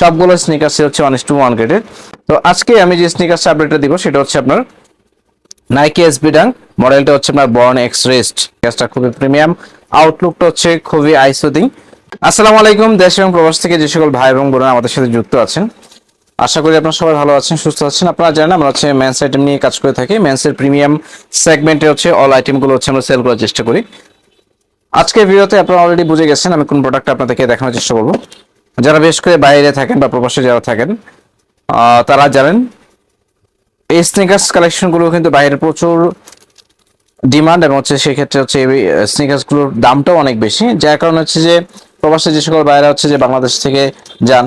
সবগুলো স্নিকার্স হচ্ছে one two one গ্রেডের তো আজকে আমি যে স্নিকার্স আপডেটটা দিব, সেটা হচ্ছে আপনার নাইকি এসবি ডাং মডেলটা হচ্ছে আপনার বর্ন এক্স রেস্ট গ্যাসটা খুবই প্রিমিয়াম আউটলুকটা হচ্ছে খুবই আইসোদিং আসসালামু আলাইকুম, দেশ এবং প্রবাস থেকে যে সকল ভাই এবং বোনেরা আমাদের সাথে যুক্ত আছেন। আশা করি আপনারা সবাই ভালো আছেন, সুস্থ আছেন। আপনারা জানেন, আমরা হচ্ছে মেন্স আইটেম নিয়ে কাজ করে থাকি। মেন্সের প্রিমিয়াম সেগমেন্টে হচ্ছে অল আইটেমগুলো হচ্ছে আমরা সেল করার চেষ্টা করি। আজকে ভিডিওতে আপনারা অলরেডি বুঝে গেছেন আমি কোন প্রোডাক্ট আপনাদেরকে দেখানোর চেষ্টা করব। যারা বেশ করে বাইরে থাকেন বা প্রবাসে যারা থাকেন তারা জানেন, এই স্নিকার্স কালেকশনগুলো কিন্তু বাইরে প্রচুর ডিমান্ড এবং হচ্ছে সেক্ষেত্রে হচ্ছে এই স্নিকার্সগুলোর দামটাও অনেক বেশি। যার কারণে হচ্ছে যে প্রবাসে যে সকল বাইরে হচ্ছে যে বাংলাদেশ থেকে যান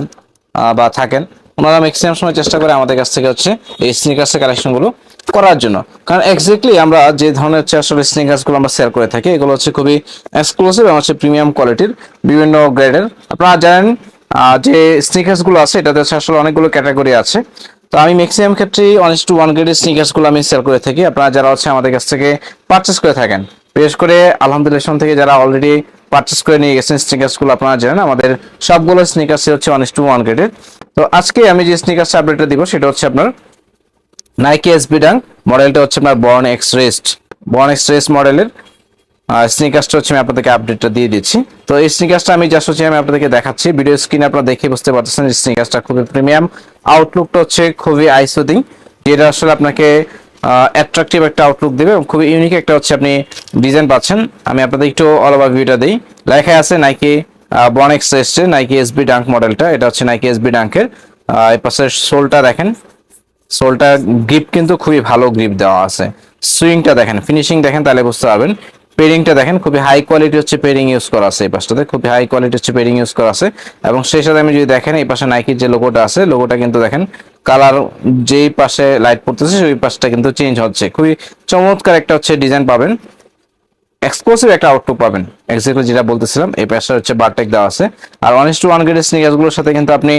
বা থাকেন, ওনারা ম্যাক্সিমাম সময় চেষ্টা করে আমাদের কাছ থেকে হচ্ছে এই স্নিকার্সের কালেকশনগুলো করার জন্য। কারণ এক্স্যাক্টলি আমরা যে ধরনের হচ্ছে আসলে স্নিকার্সগুলো আমরা সেল করে থাকি, এগুলো হচ্ছে খুবই এক্সক্লুসিভ এবং হচ্ছে প্রিমিয়াম কোয়ালিটির বিভিন্ন গ্রেডের আপনারা জানেন যে স্নিকার্সগুলো আছে, এটাতে আসলে অনেকগুলো ক্যাটাগরি আছে। তো আমি ম্যাক্সিমাম ক্ষেত্রেই অনেস্ট টু ওয়ান গ্রেডের স্নিকার্সগুলো আমি সেল করে থাকি। আপনারা যারা হচ্ছে আমাদের কাছ থেকে পারচেস করে থাকেন, বিশেষ করে আলহামদুলিল্লাহ থেকে যারা অলরেডি পারচেস করে নিয়ে গেছেন স্নিকার্সগুলো আপনারা জানেন আমাদের সবগুলো স্নিকার্স হচ্ছে অনেস্ট টু ওয়ান গ্রেডের তো আজকে আমি যে স্নিকার্স আপডেটটা দিব, সেটা হচ্ছে আপনার নাইকি এসবি ডাং মডেলটা হচ্ছে আপনার born X rest born rest মডেলের স্নিকার্সটা হচ্ছে, আমি আপনাদেরকে আপডেটটা দিয়ে দিচ্ছি। তো এই স্নিকার্সটা আমি জাস্ট হচ্ছে, আমি আপনাদেরকে দেখাচ্ছি। ভিডিও স্ক্রিনে আপনারা দেখে বুঝতে পারতেছেন, এই স্নিকার্সটা খুবই প্রিমিয়াম আউটলুকটা হচ্ছে খুবই আইসোদিং যেটা আসলে আপনাকে অ্যাট্রাকটিভ একটা আউটলুক দেবে এবং খুবই ইউনিক একটা হচ্ছে আপনি ডিজাইন পাচ্ছেন। আমি আপনাদের একটু অল ওভার ভিউটা দিই। লেখা আছে নাইকি বন এক্স রেস্টে নাইকি এসবি ডাঙ্ক মডেলটা এটা হচ্ছে নাইকি এসবি ডাঙ্কের এই পাশের সোলটা দেখেন। সোলটা গ্রিপ কিন্তু খুবই ভালো গ্রিপ দেওয়া আছে। সুইংটা দেখেন ফিনিশিং দেখেন, তাহলে বুঝতে পারবেন। পেরিংটা দেখেন, খুবই হাই কোয়ালিটি হচ্ছে পেরিং ইউজ করা আছে এই পাশটাতে, খুবই হাই কোয়ালিটি হচ্ছে পেরিং ইউজ করা আছে। এবং সেই সাথে আমি যদি দেখেন, এই পাশে নাইকির যে লোগোটা আছে লোগোটা কিন্তু দেখেন কালার যেই পাশে লাইট পড়তেছে, সেই পাশটা কিন্তু চেঞ্জ হচ্ছে। খুবই চমৎকার একটা হচ্ছে ডিজাইন পাবেন। এক্সক্লুসিভ একটা আউটলুক পাবেন। এক্স্যাক্টলি যেটা বলতেছিলাম, এই পাশে হচ্ছে বারটেক দেওয়া আছে। আর অনেস্ট ওয়ান গ্রেডের স্নিকার্সগুলোর সাথে কিন্তু আপনি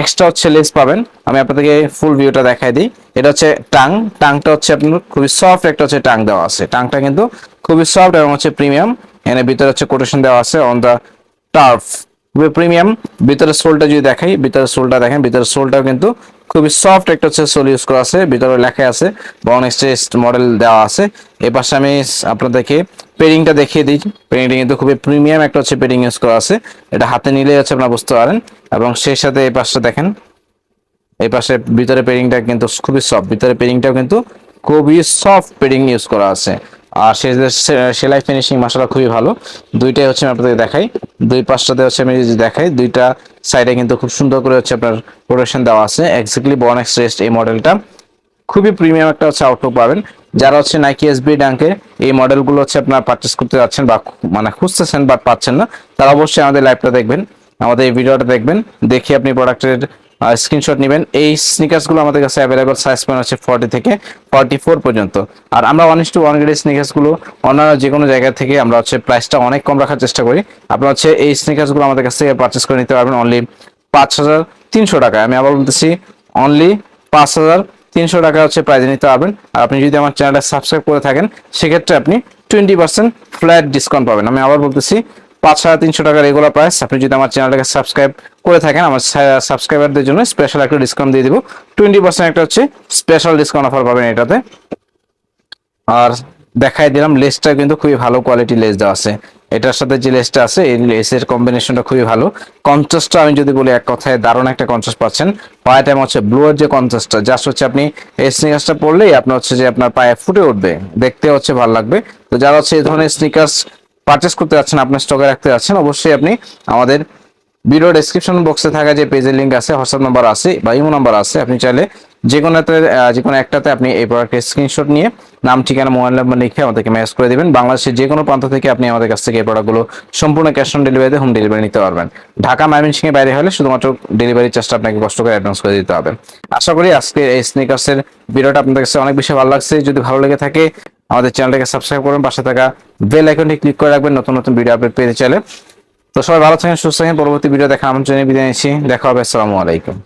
এক্সট্রা হচ্ছে লেস পাবেন। আমি আপনাদেরকে ফুল ভিউটা দেখাই দিই। এটা হচ্ছে টাং। টাংটা হচ্ছে আপনার খুবই সফট একটা হচ্ছে টাং দেওয়া আছে। টাংটা কিন্তু খুবই সফট এবং হচ্ছে প্রিমিয়াম এখানে ভিতরে হচ্ছে কোটেশন দেওয়া আছে অন দ্য টার্ফ খুবই প্রিমিয়াম ভিতরে সোলটা যদি দেখাই ভিতরে সোলটা দেখেন ভিতরে সোলটাও কিন্তু খুবই সফট একটা হচ্ছে সোল ইউজ করা আছে। ভিতরে লেখা আছে বন স্টেজ মডেল দেওয়া আছে। এই পাশে আমি আপনাদেরকে পেরিংটা দেখিয়ে দিই। পেরিংটা কিন্তু খুবই প্রিমিয়াম একটা হচ্ছে পেরিং ইউজ করা আছে। এটা হাতে নিলেই হচ্ছে আপনারা বুঝতে পারেন। এবং সেই সাথে এই পাশটা দেখেন। এই পাশে ভিতরে পেরিংটা কিন্তু খুবই সফট ভিতরে পেরিংটাও কিন্তু খুবই সফট পেরিং ইউজ করা আছে। আর সেলাই ফিনিশিং মশলা খুবই ভালো। দুইটাই হচ্ছে আমি আপনাদের দেখাই। দুই পাশটাতে হচ্ছে আমি যদি দেখাই, দুইটা সাইডে কিন্তু খুব সুন্দর করে হচ্ছে আপনার প্রোটেকশন দেওয়া আছে। এক্স্যাক্টলি বন এক্স রেস্ট এই মডেলটা খুবই প্রিমিয়াম একটা হচ্ছে আউটলুক পাবেন। যারা হচ্ছে নাইকি এসবি ডাঙ্কে এই মডেলগুলো হচ্ছে আপনারা পারচেস করতে যাচ্ছেন বা মানে খুঁজতেছেন বাট পাচ্ছেন না, তারা অবশ্যই আমাদের লাইভটা দেখবেন। আমাদের এই ভিডিওটা দেখবেন। দেখে আপনি প্রোডাক্টের স্ক্রিনশট নেবেন। এই স্নিকার্সগুলো আমাদের কাছে অ্যাভেলেবল সাইজ পয়েন্ট আছে ফর্টি থেকে ফর্টি ফোর পর্যন্ত। আর আমরা ওয়ান টু ওয়ান গ্রেড স্নিকার্সগুলো অন্যান্য যে কোনো জায়গা থেকে আমরা হচ্ছে প্রাইসটা অনেক কম রাখার চেষ্টা করি। আপনারা হচ্ছে এই স্নিকার্সগুলো আমাদের কাছ থেকে পারচেস করে নিতে পারবেন অনলি পাঁচ হাজার তিনশো টাকা। আমি আবার বলতেছি অনলি পাঁচ হাজার তিনশো টাকা হচ্ছে প্রাইজে নিতে পারবেন। আর আপনি যদি আমার চ্যানেলটা সাবস্ক্রাইব করে থাকেন, সেক্ষেত্রে আপনি টোয়েন্টি পার্সেন্ট ফ্ল্যাট ডিসকাউন্ট পাবেন। আমি আবার বলতেছি পাঁচ হাজার তিনশো টাকা রেগুলার প্রাইস আপনি যদি আমার চ্যানেলটাকে সাবস্ক্রাইব করে থাকেন, আমার সাবস্ক্রাইবারদের জন্য স্পেশাল একটা ডিসকাউন্ট দিয়ে দিব। টোয়েন্টি পার্সেন্ট একটা হচ্ছে স্পেশাল ডিসকাউন্ট অফার পাবেন এটাতে। আর দেখাই দিলাম, লেসটা কিন্তু খুবই ভালো কোয়ালিটি লেস দেওয়া আছে। এটার সাথে যে লেসটা আছে, এই লেসের কম্বিনেশনটা খুবই ভালো। কন্ট্রাস্টটা আমি যদি বলি এক কথায়, দারুণ একটা কন্ট্রাস্ট পাচ্ছেন। পায়ে টাইম হচ্ছে ব্লু এর যে কন্ট্রাস্টটা জাস্ট হচ্ছে আপনি এই স্নিকার্সটা পরলেই আপনার হচ্ছে যে আপনার পায়ে ফুটে উঠবে। দেখতে হচ্ছে ভালো লাগবে। তো যারা হচ্ছে এই ধরনের স্নিকার্স পারচেস করতে যাচ্ছেন, আপনার স্টকে রাখতে যাচ্ছেন, অবশ্যই আপনি আমাদের ভিডিও ডেসক্রিপশন বক্সে থাকা যে পেজের লিঙ্ক আছে হোয়াটসঅ্যাপ নাম্বার আছে বা ইমো নাম্বার আছে, আপনি চাইলে যে কোনোতে যে কোনো একটাতে আপনি এই প্রোডাক্টের স্ক্রিনশট নিয়ে নাম, ঠিকানা মোবাইল নাম্বার লিখে আমাদেরকে মেসেজ করে দেবেন। বাংলাদেশের যে কোনো প্রান্ত থেকে আপনি আমাদের কাছ থেকে এই প্রোডাক্টগুলো সম্পূর্ণ ক্যাশ অন ডেলিভারিতে হোম ডেলিভারি নিতে পারবেন। ঢাকা ময়মনসিংহের বাইরে হলে শুধুমাত্র ডেলিভারি চার্জটা আপনাকে কষ্ট করে অ্যাডভান্স করে দিতে হবে। আশা করি আজকে এই স্নিকার্সের ভিডিওটা আপনাদের কাছে অনেক বেশি ভালো লাগছে। যদি ভালো লেগে থাকে আমাদের চ্যানেলটাকে সাবস্ক্রাইব করবেন পাশে থাকা বেল আইকনটি ক্লিক করে রাখবেন, নতুন নতুন ভিডিও আপডেট পেতে চাইলে। তো সবাই ভালো থাকেন, সুস্থ থাকেন, পরবর্তী ভিডিও দেখা আমন্ত্রণে বিদায় নিচ্ছি। দেখা হবে, আসসালামু আলাইকুম।